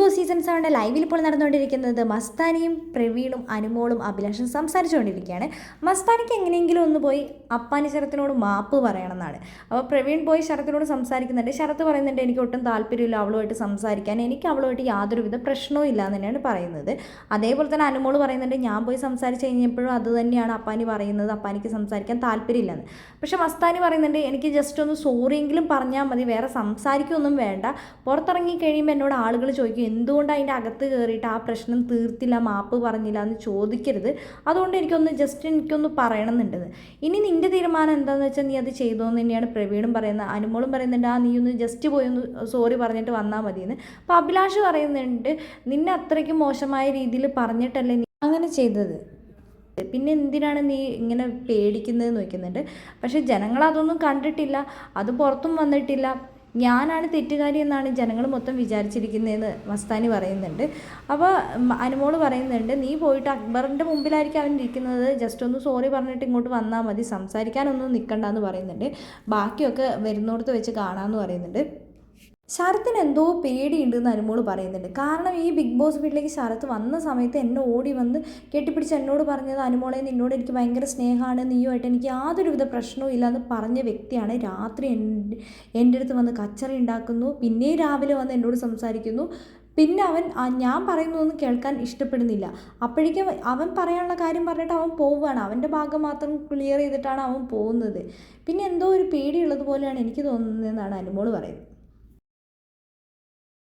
Boss season സെവന്റെ ലൈവിൽ ഇപ്പോൾ നടന്നുകൊണ്ടിരിക്കുന്നത്. മസ്താനിയും പ്രവീണും അനുമോളും അഭിലാഷും സംസാരിച്ചുകൊണ്ടിരിക്കുകയാണ്. മസ്താനിക്ക് എങ്ങനെയെങ്കിലും ഒന്ന് പോയി അപ്പാനി ശരത്തിനോട് മാപ്പ് പറയണമെന്നാണ്. അപ്പോൾ പ്രവീൺ പോയി ശരത്തിനോട് സംസാരിക്കുന്നുണ്ട്. ശരത്ത് പറയുന്നുണ്ട് എനിക്ക് ഒട്ടും താല്പര്യമില്ല അവളുമായിട്ട് സംസാരിക്കാൻ. എനിക്ക് അവളുമായിട്ട് യാതൊരുവിധ പ്രശ്നവും ഇല്ല എന്ന് തന്നെയാണ് പറയുന്നത്. അതേപോലെ തന്നെ അനുമോൾ പറയുന്നുണ്ട് ഞാൻ പോയി സംസാരിച്ച് കഴിഞ്ഞപ്പോഴും അത് തന്നെയാണ് അപ്പാനി പറയുന്നത്. അപ്പാനിക്ക് സംസാരിക്കാൻ താല്പര്യമില്ലെന്ന്. പക്ഷെ മസ്താനി പറയുന്നുണ്ട് എനിക്ക് ജസ്റ്റ് ഒന്ന് സോറിയെങ്കിലും പറഞ്ഞാൽ മതി. വേറെ സംസാരിക്കൊന്നും വേണ്ട. പുറത്തിറങ്ങി കഴിയുമ്പോൾ എന്നോട് ആളുകൾ ചോദിക്കും എന്തുകൊണ്ട് അതിന്റെ അകത്ത് കയറിയിട്ട് ആ പ്രശ്നം തീർത്തില്ല മാപ്പ് പറഞ്ഞില്ല എന്ന് ചോദിക്കരുത്. അതുകൊണ്ട് എനിക്കൊന്ന് ജസ്റ്റ് എനിക്കൊന്ന് എന്നുണ്ട് ഇനി നിന്റെ തീരുമാനം എന്താണെന്ന് വെച്ചാൽ നീ അത് ചെയ്തോ എന്ന് തന്നെയാണ് പ്രവീണും പറയുന്നത്. അനുമോളും പറയുന്നുണ്ട് ആ നീ ഒന്ന് ജസ്റ്റ് പോയി ഒന്ന് സോറി പറഞ്ഞിട്ട് വന്നാൽ മതിയെന്ന്. അപ്പോൾ അഭിലാഷ് പറയുന്നുണ്ട് നിന്നെ അത്രയ്ക്ക് മോശമായ രീതിയിൽ പറഞ്ഞിട്ടല്ലേ നീ അങ്ങനെ ചെയ്തത്. പിന്നെ എന്തിനാണ് നീ ഇങ്ങനെ പേടിക്കുന്നത് നോക്കുന്നുണ്ട് പക്ഷേ ജനങ്ങൾ അതൊന്നും കണ്ടിട്ടില്ല അത് പുറത്തും വന്നിട്ടില്ല. ഞാനാണ് തെറ്റുകാരി എന്നാണ് ജനങ്ങൾ മൊത്തം വിചാരിച്ചിരിക്കുന്നതെന്ന് മസ്താനി പറയുന്നുണ്ട്. അപ്പോൾ അനുമോൾ പറയുന്നുണ്ട് നീ പോയിട്ട് അക്ബറിന്റെ മുമ്പിലായിരിക്കും അവൻ ഇരിക്കുന്നത്. ജസ്റ്റ് ഒന്ന് സോറി പറഞ്ഞിട്ട് ഇങ്ങോട്ട് വന്നാൽ മതി. സംസാരിക്കാനൊന്നും നിൽക്കണ്ടെന്ന് പറയുന്നുണ്ട്. ബാക്കിയൊക്കെ വരുന്നിടത്ത് വെച്ച് കാണാമെന്ന് പറയുന്നുണ്ട്. ശരത്തിന് എന്തോ പേടിയുണ്ടെന്ന് അനുമോൾ പറയുന്നുണ്ട്. കാരണം ഈ ബിഗ് ബോസ് വീട്ടിലേക്ക് ശരത്ത് വന്ന സമയത്ത് എന്നെ ഓടി വന്ന് കെട്ടിപ്പിടിച്ച് എന്നോട് പറഞ്ഞത് അനുമോളെ നിന്നോട് എനിക്ക് ഭയങ്കര സ്നേഹമാണ് നീയുമായിട്ട് എനിക്ക് യാതൊരുവിധ പ്രശ്നവും ഇല്ല എന്ന് പറഞ്ഞ വ്യക്തിയാണ് രാത്രി എന്റെ അടുത്ത് വന്ന് കച്ചറ ഉണ്ടാക്കുന്നു. പിന്നെയും രാവിലെ വന്ന് എന്നോട് സംസാരിക്കുന്നു. പിന്നെ അവൻ ഞാൻ പറയുന്നതൊന്നും കേൾക്കാൻ ഇഷ്ടപ്പെടുന്നില്ല. അപ്പോഴേക്കും അവൻ പറയാനുള്ള കാര്യം പറഞ്ഞിട്ട് അവൻ പോവുകയാണ്. അവന്റെ ഭാഗം മാത്രം ക്ലിയർ ചെയ്തിട്ടാണ് അവൻ പോകുന്നത്. പിന്നെ എന്തോ ഒരു പേടിയുള്ളത് പോലെയാണ് എനിക്ക് തോന്നുന്നതെന്നാണ് അനുമോൾ പറയുന്നത്.